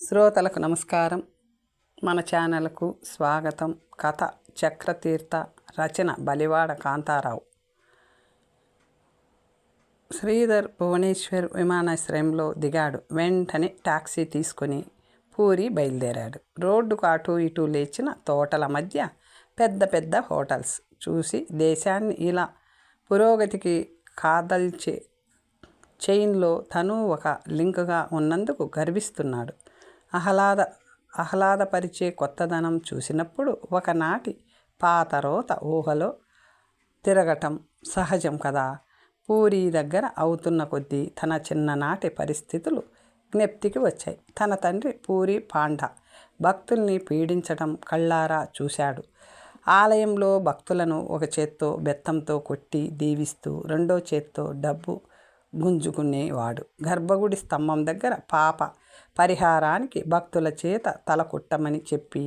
శ్రోతలకు నమస్కారం. మన ఛానల్కు స్వాగతం. కథ చక్రతీర్థ రచన బలివాడ కాంతారావు. శ్రీధర్ భువనేశ్వర్ విమానాశ్రయంలో దిగాడు. వెంటనే టాక్సీ తీసుకొని పూరి బయలుదేరాడు. రోడ్డుకు అటు ఇటు లేచిన తోటల మధ్య పెద్ద పెద్ద హోటల్స్. చూసి దేశాన్ని ఇలా పురోగతికి కాదల్చే చైన్లో తను ఒక లింక్గా ఉన్నందుకు గర్విస్తున్నాడు. ఆహ్లాద ఆహ్లాదపరిచే కొత్తదనం చూసినప్పుడు ఒకనాటి పాత రోత ఊహలో తిరగటం సహజం కదా. పూరి దగ్గర అవుతున్న కొద్దీ తన చిన్ననాటి పరిస్థితులు జ్ఞప్తికి వచ్చాయి. తన తండ్రి పూరి పాండ భక్తుల్ని పీడించడం కళ్ళారా చూశాడు. ఆలయంలో భక్తులను ఒక చేత్తో బెత్తంతో కొట్టి దీవిస్తూ రెండో చేత్తో డబ్బు గుంజుకునేవాడు. గర్భగుడి స్తంభం దగ్గర పాప పరిహారానికి భక్తుల చేత తల కుట్టమని చెప్పి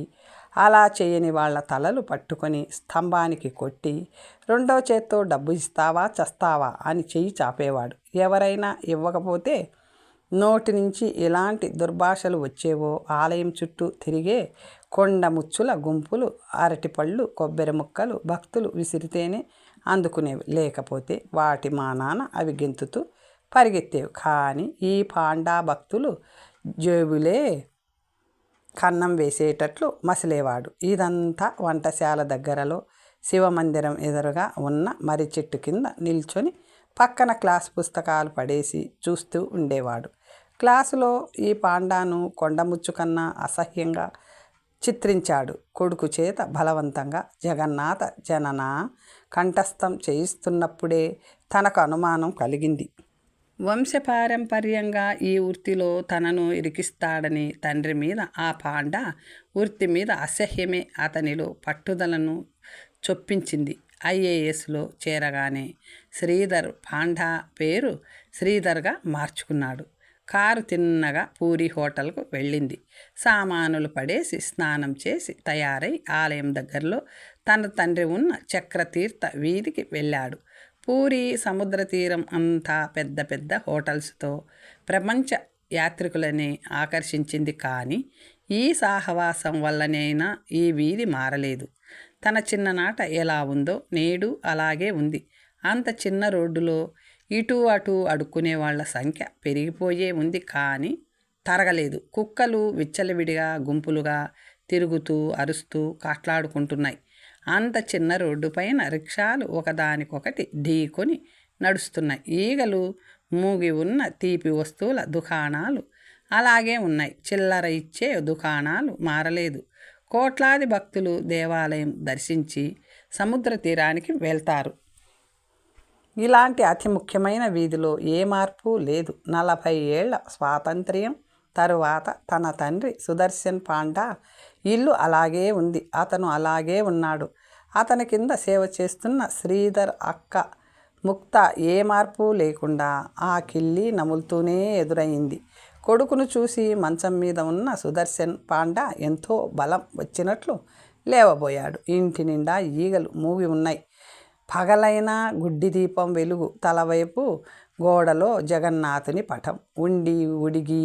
అలా చేయని వాళ్ళ తలలు పట్టుకొని స్తంభానికి కొట్టి రెండో చేత్తో డబ్బు ఇస్తావా చస్తావా అని చెయ్యి చాపేవాడు. ఎవరైనా ఇవ్వకపోతే నోటి నుంచి ఎలాంటి దుర్భాషలు వచ్చేవో ఆలయం చుట్టూ తిరిగే కొండ ముచ్చుల గుంపులు అరటిపళ్ళు కొబ్బరి ముక్కలు భక్తులు విసిరితేనే అందుకునేవి లేకపోతే వాటి మానాన అవి గెంతుతూ పరిగెత్తేవి. కానీ ఈ పాండా భక్తులు జేబులే కన్నం వేసేటట్లు మసిలేవాడు. ఇదంతా వంటశాల దగ్గరలో శివమందిరం ఎదురుగా ఉన్న మర్రి చెట్టు కింద నిల్చొని పక్కన క్లాస్ పుస్తకాలు పడేసి చూస్తూ ఉండేవాడు. క్లాసులో ఈ పాండాను కొండముచ్చు కన్నా అసహ్యంగా చిత్రించాడు. కొడుకు చేత బలవంతంగా జగన్నాథ జనన కంఠస్థం చేయిస్తున్నప్పుడే తనకు అనుమానం కలిగింది. వంశపారంపర్యంగా ఈ వృత్తిలో తనను ఇరికిస్తాడని తండ్రి మీద ఆ పాండ వృత్తి మీద అసహ్యమే అతనిలో పట్టుదలను చొప్పించింది. ఐఏఎస్లో చేరగానే శ్రీధర్ పాండా పేరు శ్రీధర్గా మార్చుకున్నాడు. కారు తిన్నగా పూరి హోటల్కు వెళ్ళింది. సామానులు పడేసి స్నానం చేసి తయారై ఆలయం దగ్గరలో తన తండ్రి ఉన్న చక్రతీర్థ వీధికి వెళ్ళాడు. పూరి సముద్ర తీరం అంతా పెద్ద పెద్ద హోటల్స్తో ప్రపంచ యాత్రికులని ఆకర్షించింది కానీ ఈ సాహవాసం వల్లనైనా ఈ వీధి మారలేదు. తన చిన్ననాట ఎలా ఉందో నేడు అలాగే ఉంది. అంత చిన్న రోడ్డులో ఇటు అటు అడుక్కునే వాళ్ళ సంఖ్య పెరిగిపోయే ఉంది కానీ తరగలేదు. కుక్కలు విచ్చలవిడిగా గుంపులుగా తిరుగుతూ అరుస్తూ కాట్లాడుకుంటున్నాయి. అంత చిన్న రోడ్డుపైన రిక్షాలు ఒకదానికొకటి ఢీకొని నడుస్తున్నాయి ఈగలు మూగి ఉన్న తీపి వస్తువుల దుకాణాలు అలాగే ఉన్నాయి. చిల్లర ఇచ్చే దుకాణాలు మారలేదు. కోట్లాది భక్తులు దేవాలయం దర్శించి సముద్ర తీరానికి వెళ్తారు. ఇలాంటి అతి ముఖ్యమైన వీధిలో ఏ మార్పు లేదు. నలభై ఏళ్ళ స్వాతంత్ర్యం తరువాత తన తండ్రి సుదర్శన్ పాండా ఇల్లు అలాగే ఉంది. అతను అలాగే ఉన్నాడు. అతని కింద సేవ చేస్తున్న శ్రీధర్ అక్క ముక్త ఏ మార్పు లేకుండా ఆ కిల్లి నములుతూనే ఎదురయింది కొడుకును చూసి మంచం మీద ఉన్న సుదర్శన్ పాండా ఎంతో బలం వచ్చినట్లు లేవబోయాడు. ఇంటి నిండా ఈగలు మూగి ఉన్నాయి. పగలైన గుడ్డి దీపం వెలుగు తలవైపు గోడలో జగన్నాథుని పటం. ఉండి ఉడిగి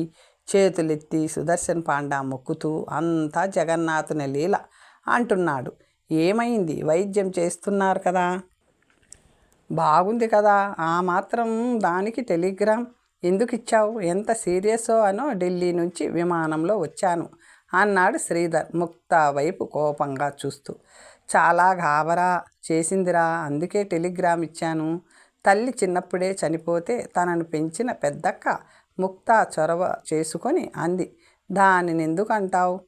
చేతులెత్తి సుదర్శన్ పాండా మొక్కుతూ అంతా జగన్నాథుని లీల అంటున్నాడు. ఏమైంది? వైద్యం చేస్తున్నారు కదా? బాగుంది కదా? ఆ మాత్రం దానికి టెలిగ్రామ్ ఎందుకు ఇచ్చావు? ఎంత సీరియసో అనో ఢిల్లీ నుంచి విమానంలో వచ్చాను అన్నాడు శ్రీధర్ ముక్త వైపు కోపంగా చూస్తూ. చాలా గాబరా చేసిందిరా అందుకే టెలిగ్రామ్ ఇచ్చాను. తల్లి చిన్నప్పుడే చనిపోతే తనను పెంచిన పెద్దక్క ముక్త చొరవ చేసుకొని అంది. దానిని ఎందుకంటావు?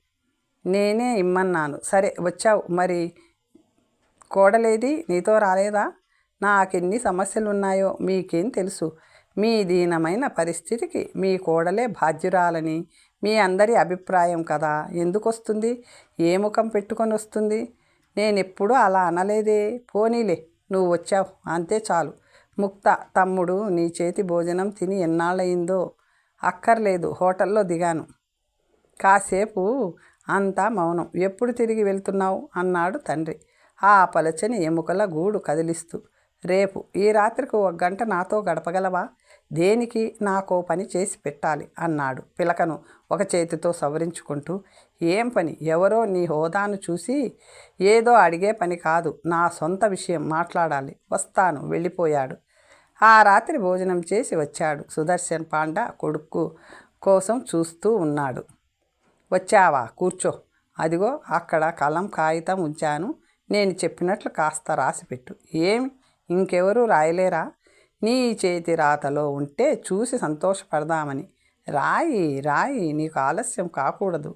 నేనే ఇమ్మన్నాను. సరే వచ్చావు. మరి కోడలేది? నీతో రాలేదా? నాకెన్ని సమస్యలు ఉన్నాయో మీకేం తెలుసు. మీ దీనమైన పరిస్థితికి మీ కోడలే బాధ్యురాలని. మీ అందరి అభిప్రాయం కదా. ఎందుకు వస్తుంది ఏ ముఖం పెట్టుకొని వస్తుంది? నేనెప్పుడూ అలా అనలేదే. పోనీలే నువ్వు వచ్చావు. అంతే చాలు. ముక్త తమ్ముడు నీ చేతి భోజనం తిని ఎన్నాళ్ళయిందో అక్కర్లేదు హోటల్లో దిగాను. కాసేపు అంతా మౌనం. ఎప్పుడు తిరిగి వెళ్తున్నావు? అన్నాడు తండ్రి. ఆ పలచని ఎముకల గూడు కదిలిస్తూ. రేపు ఈ రాత్రికి ఒక గంట నాతో గడపగలవా? దేనికి నాకో పని చేసి పెట్టాలి? అన్నాడు పిలకను ఒక చేతితో సవరించుకుంటూ. ఏం పని? ఎవరో నీ హోదాను చూసి ఏదో అడిగే పని కాదు. నా సొంత విషయం మాట్లాడాలి. వస్తాను. వెళ్ళిపోయాడు. ఆ రాత్రి భోజనం చేసి వచ్చాడు. సుదర్శన్ పాండా కొడుకు కోసం చూస్తూ ఉన్నాడు. వచ్చావా? కూర్చో. అదిగో అక్కడ కలం కాగితం ఉంచాను. నేను చెప్పినట్లు కాస్త రాసిపెట్టు ఏమి? ఇంకెవరూ రాయలేరా? నీ చేతి రాతలో ఉంటే చూసి సంతోషపడదామని. రాయి రాయి నీకు ఆలస్యం కాకూడదు.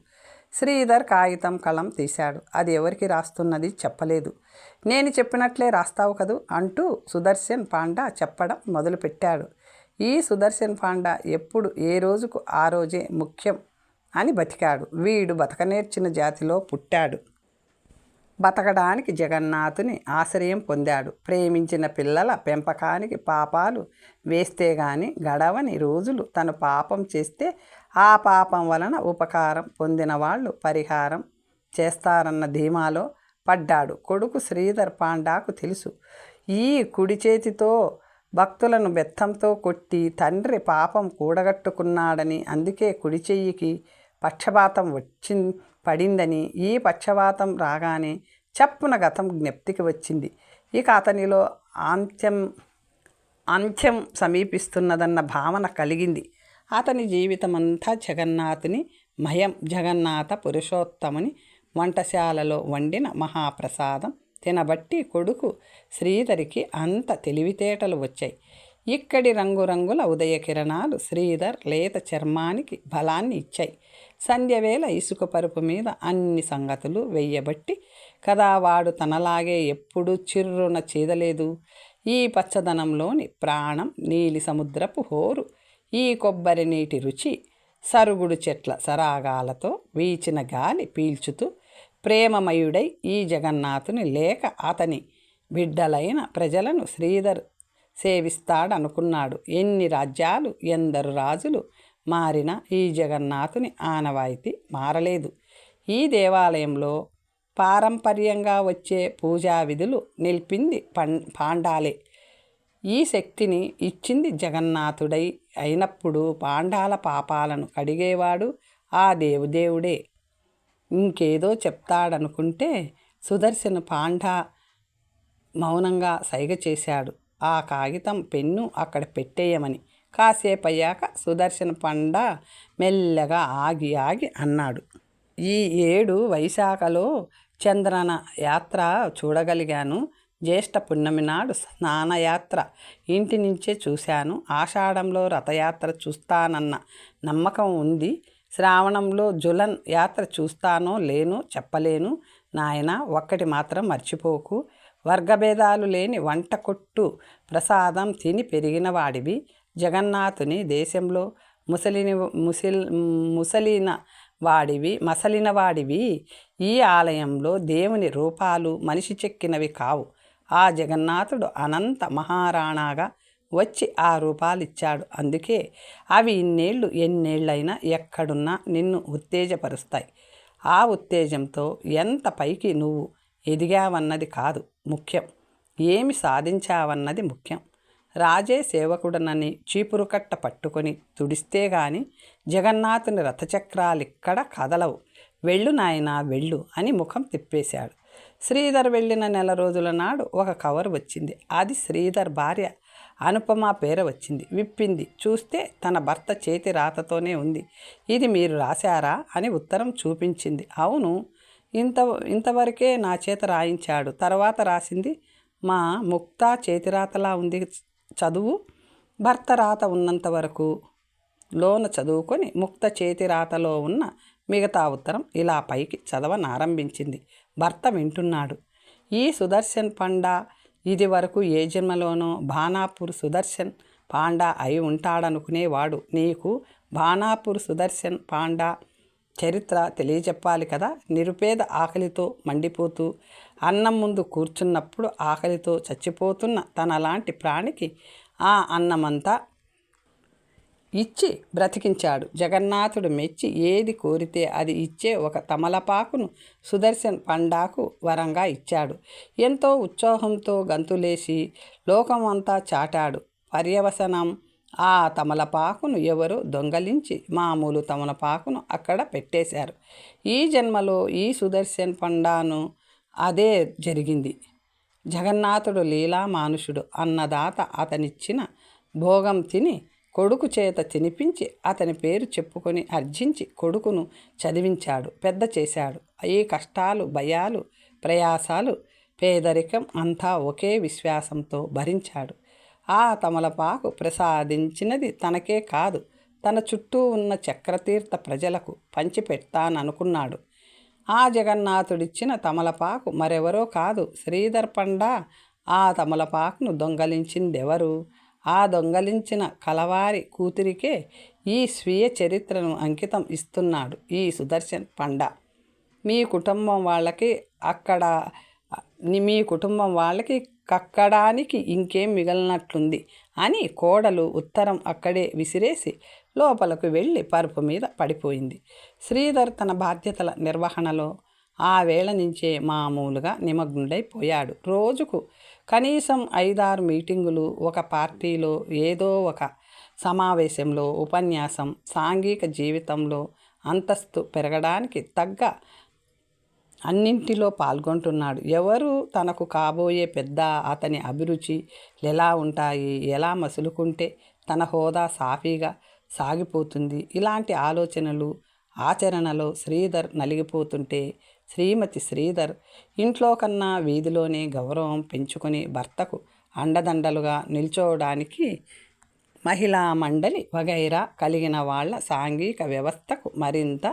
శ్రీధర్ కాగితం కలం తీశాడు. అది ఎవరికి రాస్తున్నది చెప్పలేదు. నేను చెప్పినట్లే రాస్తావు కదూ అంటూ సుదర్శన్ పాండా చెప్పడం మొదలుపెట్టాడు. ఈ సుదర్శన్ పాండా ఎప్పుడు ఏ రోజుకు ఆ రోజే ముఖ్యం అని బతికాడు. వీడు బతకనేర్చిన జాతిలో పుట్టాడు. బతకడానికి జగన్నాథుని ఆశ్రయం పొందాడు. ప్రేమించిన పిల్లల పెంపకానికి పాపాలు వేస్తే గాని గడవని రోజులు తను పాపం చేస్తే ఆ పాపం వలన ఉపకారం పొందిన వాళ్ళు పరిహారం చేస్తారన్న ధీమాలో పడ్డాడు. కొడుకు శ్రీధర్ పాండాకు తెలుసు. ఈ కుడి చేతితో భక్తులను బెత్తంతో కొట్టి తండ్రి పాపం కూడగట్టుకున్నాడని అందుకే కుడి చెయ్యికి పక్షపాతం వచ్చి పడిందని ఈ పక్షపాతం రాగానే చప్పున గతం జ్ఞప్తికి వచ్చింది. ఇక అతనిలో అంత్యం అంత్యం సమీపిస్తున్నదన్న భావన కలిగింది. అతని జీవితమంతా జగన్నాథుని మయం జగన్నాథ పురుషోత్తముని వంటశాలలో వండిన మహాప్రసాదం తినబట్టి కొడుకు శ్రీధరికి అంత తెలివితేటలు వచ్చాయి. ఇక్కడి రంగురంగుల ఉదయ కిరణాలు శ్రీధర్ లేత చర్మానికి బలాన్ని ఇచ్చాయి. సంధ్యవేళ ఇసుక పరుపు మీద అన్ని సంగతులు వెయ్యబట్టి కదా వాడు తనలాగే ఎప్పుడూ చిర్రున చీదలేదు. ఈ పచ్చదనంలోని ప్రాణం నీలి సముద్రపు హోరు. ఈ కొబ్బరి నీటి రుచి సరుగుడు చెట్ల సరాగాలతో వీచిన గాలి పీల్చుతూ ప్రేమమయుడై ఈ జగన్నాథుని లేక అతని బిడ్డలైన ప్రజలను శ్రీధర్ సేవిస్తాడనుకున్నాడు. ఎన్ని రాజ్యాలు ఎందరు రాజులు మారిన ఈ జగన్నాథుని ఆనవాయితీ మారలేదు. ఈ దేవాలయంలో పారంపర్యంగా వచ్చే పూజా విధులు నిలిపింది పం పాండాలే. ఈ శక్తిని ఇచ్చింది జగన్నాథుడై అయినప్పుడు పాండాల పాపాలను కడిగేవాడు ఆ దేవుదేవుడే. ఇంకేదో చెప్తాడనుకుంటే సుదర్శన పాండా మౌనంగా సైగ చేశాడు. ఆ కాగితం పెన్ను అక్కడ పెట్టేయమని. కాసేపు అయ్యాక సుదర్శన పండ మెల్లగా ఆగి ఆగి అన్నాడు. ఈ ఏడు వైశాఖలో చంద్రన యాత్ర చూడగలిగాను. జ్యేష్ఠ పున్నమి నాడు స్నానయాత్ర. ఇంటి నుంచే చూశాను. ఆషాఢంలో రథయాత్ర చూస్తానన్న నమ్మకం ఉంది. శ్రావణంలో జులన్ యాత్ర చూస్తానో లేనో చెప్పలేను. నాయన ఒక్కటి మాత్రం మర్చిపోకు. వర్గభేదాలు లేని వంట కొట్టు ప్రసాదం తిని పెరిగిన వాడివి. జగన్నాథుని దేశంలో ముసలిని ముసిల్ ముసలిన వాడివి మసలిన వాడివి. ఈ ఆలయంలో దేవుని రూపాలు మనిషి చెక్కినవి కావు. ఆ జగన్నాథుడు అనంత మహారాణాగా వచ్చి ఆ రూపాలిచ్చాడు. అందుకే అవి ఇన్నేళ్ళు ఎన్నేళ్ళైనా ఎక్కడున్నా నిన్ను ఉత్తేజపరుస్తాయి. ఆ ఉత్తేజంతో ఎంత పైకి నువ్వు ఎదిగావన్నది కాదు ముఖ్యం. ఏమి సాధించావన్నది ముఖ్యం. రాజే సేవకుడనని చీపురు కట్ట పట్టుకొని తుడిస్తే గాని జగన్నాథుని రథచక్రాలిక్కడ కదలవు. వెళ్ళు నాయనా వెళ్ళు అని ముఖం తిప్పేశాడు. శ్రీధర్ వెళ్ళిన నెల రోజుల నాడు ఒక కవర్ వచ్చింది. అది శ్రీధర్ భార్య అనుపమ పేర వచ్చింది. విప్పింది. చూస్తే తన భర్త చేతి రాతతోనే ఉంది. ఇది మీరు రాశారా? అని ఉత్తరం చూపించింది. అవును. ఇంత ఇంతవరకే నా చేత రాయించాడు. తర్వాత రాసింది మా ముక్త చేతిరాతలా ఉంది చదువు. భర్త రాత ఉన్నంత వరకు లోన చదువుకొని ముక్త చేతి రాతలో ఉన్న మిగతా ఉత్తరం ఇలా పైకి చదవనారంభించింది. భర్త వింటున్నాడు. ఈ సుదర్శన్ పండా ఇది వరకు ఏ జన్మలోనో భానాపూర్ సుదర్శన్ పాండా అయి ఉంటాడనుకునేవాడు. నీకు భానాపూర్ సుదర్శన్ పాండా చరిత్ర తెలియజెప్పాలి కదా? నిరుపేద ఆకలితో మండిపోతూ అన్నం ముందు కూర్చున్నప్పుడు ఆకలితో చచ్చిపోతున్న తనలాంటి ప్రాణికి ఆ అన్నమంతా ఇచ్చి బ్రతికించాడు. జగన్నాథుడు మెచ్చి ఏది కోరితే అది ఇచ్చే ఒక తమలపాకును సుదర్శన్ పండాకు వరంగా ఇచ్చాడు. ఎంతో ఉత్సాహంతో గంతులేసి లోకమంతా చాటాడు. పర్యవసనం ఆ తమలపాకును ఎవరో దొంగలించి మామూలు తమలపాకును అక్కడ పెట్టేశారు. ఈ జన్మలో ఈ సుదర్శన్ పండాను అదే జరిగింది. జగన్నాథుడు లీలా మానుషుడు అన్నదాత అతనిచ్చిన భోగం తిని కొడుకు చేత తినిపించి అతని పేరు చెప్పుకొని అర్జించి కొడుకును చదివించాడు పెద్ద చేశాడు. ఏ కష్టాలు భయాలు ప్రయాసాలు పేదరికం అంతా ఒకే విశ్వాసంతో భరించాడు. ఆ తమలపాకు ప్రసాదించినది తనకే కాదు తన చుట్టూ ఉన్న చక్రతీర్థ ప్రజలకు పంచిపెడతాననుకున్నాడు. ఆ జగన్నాథుడిచ్చిన తమలపాకు మరెవరో కాదు శ్రీధర్ పండ. ఆ తమలపాకును దొంగలించిందెవరు? ఆ దొంగలించిన కలవారి కూతురికే ఈ స్వీయ చరిత్రను అంకితం ఇస్తున్నాడు ఈ సుదర్శన్ పండ. మీ కుటుంబం వాళ్ళకి అక్కడ మీ కుటుంబం వాళ్ళకి కక్కడానికి ఇంకేం మిగలనట్లుంది అని కోడలు ఉత్తరం అక్కడే విసిరేసి లోపలకు వెళ్ళి పరుపు మీద పడిపోయింది. శ్రీధర్ తన బాధ్యతల నిర్వహణలో ఆ వేళ నుంచే మామూలుగా నిమగ్నుడైపోయాడు. రోజుకు కనీసం ఐదారు మీటింగులు ఒక పార్టీలో ఏదో ఒక సమావేశంలో ఉపన్యాసం సాంఘిక జీవితంలో అంతస్తు పెరగడానికి తగ్గ అన్నింటిలో పాల్గొంటున్నాడు. ఎవరు? తనకు కాబోయే పెద్ద అతని అభిరుచి ఎలా ఉంటాయి? ఎలా మసులుకుంటే తన హోదా సాఫీగా సాగిపోతుంది? ఇలాంటి ఆలోచనలు ఆచరణలో శ్రీధర్ నలిగిపోతుంటే శ్రీమతి శ్రీధర్ ఇంట్లో కన్నా వీధిలోనే గౌరవం పెంచుకొని భర్తకు అండదండలుగా నిల్చోవడానికి మహిళా మండలి వగైరా కలిగిన వాళ్ళ సాంఘిక వ్యవస్థకు మరింత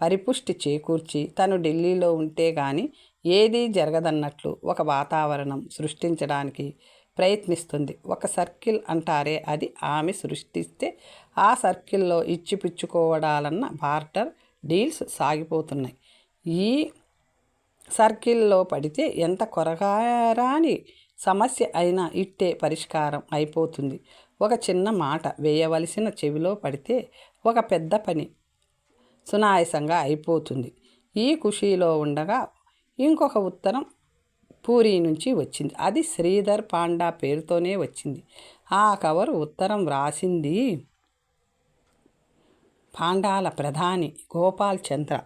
పరిపుష్టి చేకూర్చి తను ఢిల్లీలో ఉంటే కానీ ఏదీ జరగదన్నట్లు ఒక వాతావరణం సృష్టించడానికి ప్రయత్నిస్తుంది. ఒక సర్కిల్ అంటారే అది ఆమె సృష్టిస్తే ఆ సర్కిల్లో ఇచ్చిపుచ్చుకోవడాలన్న బార్టర్ డీల్స్ సాగిపోతున్నాయి. ఈ సర్కిల్లో పడితే ఎంత కొరగారాని సమస్య అయినా ఇట్టే పరిష్కారం అయిపోతుంది. ఒక చిన్న మాట వేయవలసిన చెవిలో పడితే ఒక పెద్ద పని సునాయసంగా అయిపోతుంది. ఈ ఖుషీలో ఉండగా ఇంకొక ఉత్తరం పూరి నుంచి వచ్చింది. అది శ్రీధర్ పాండా పేరుతోనే వచ్చింది. ఆ కవర్ ఉత్తరం వ్రాసింది పాండాల ప్రధాని గోపాల్ చంద్ర.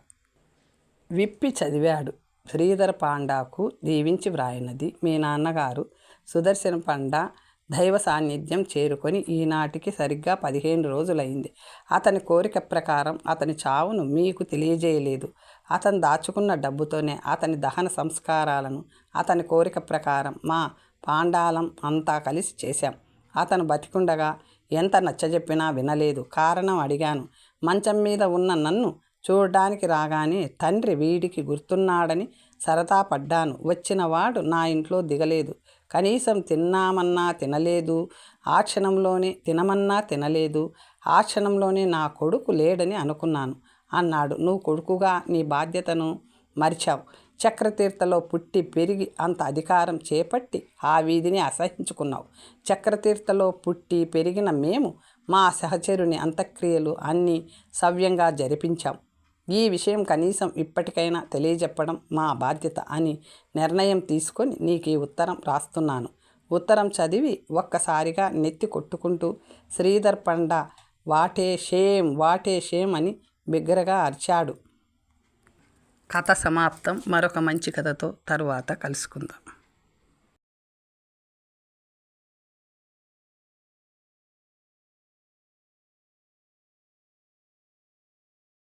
విప్పి చదివాడు. శ్రీధర పాండాకు దీవించి వ్రాయినది. మీ నాన్నగారు సుదర్శన పండా దైవ సాన్నిధ్యం చేరుకొని ఈనాటికి సరిగ్గా పదిహేను రోజులైంది అతని కోరిక ప్రకారం అతని చావును మీకు తెలియజేయలేదు. అతను దాచుకున్న డబ్బుతోనే అతని దహన సంస్కారాలను అతని కోరిక ప్రకారం మా పాండాలం అంతా కలిసి చేశాం. అతను బతికుండగా ఎంత నచ్చజెప్పినా వినలేదు. కారణం అడిగాను. మంచం మీద ఉన్న నన్ను చూడడానికి రాగానే తండ్రి వీడికి గుర్తున్నాడని సరదా పడ్డాను. వచ్చినవాడు నా ఇంట్లో దిగలేదు. కనీసం తిన్నామన్నా తినలేదు. ఆ క్షణంలోనే తినమన్నా తినలేదు. ఆ క్షణంలోనే నా కొడుకు లేడని అనుకున్నాను. అన్నాడు నువ్వు కొడుకుగా నీ బాధ్యతను మరిచావు. చక్రతీర్థలో పుట్టి పెరిగి అంత అధికారం చేపట్టి ఆ వీధిని అసహించుకున్నావు. చక్రతీర్థలో పుట్టి పెరిగిన మేము మా సహచరుని అంత్యక్రియలు అన్నీ సవ్యంగా జరిపించాం. ఈ విషయం కనీసం ఇప్పటికైనా తెలియజెప్పడం మా బాధ్యత అని నిర్ణయం తీసుకొని నీకు ఈ ఉత్తరం రాస్తున్నాను. ఉత్తరం చదివి ఒక్కసారిగా నెత్తి కొట్టుకుంటూ శ్రీధర్ పండ వాటే షేమ్ వాటే షేమ్ అని బిగ్గరగా అరిచాడు. కథ సమాప్తం. మరొక మంచి కథతో తరువాత కలుసుకుందాం.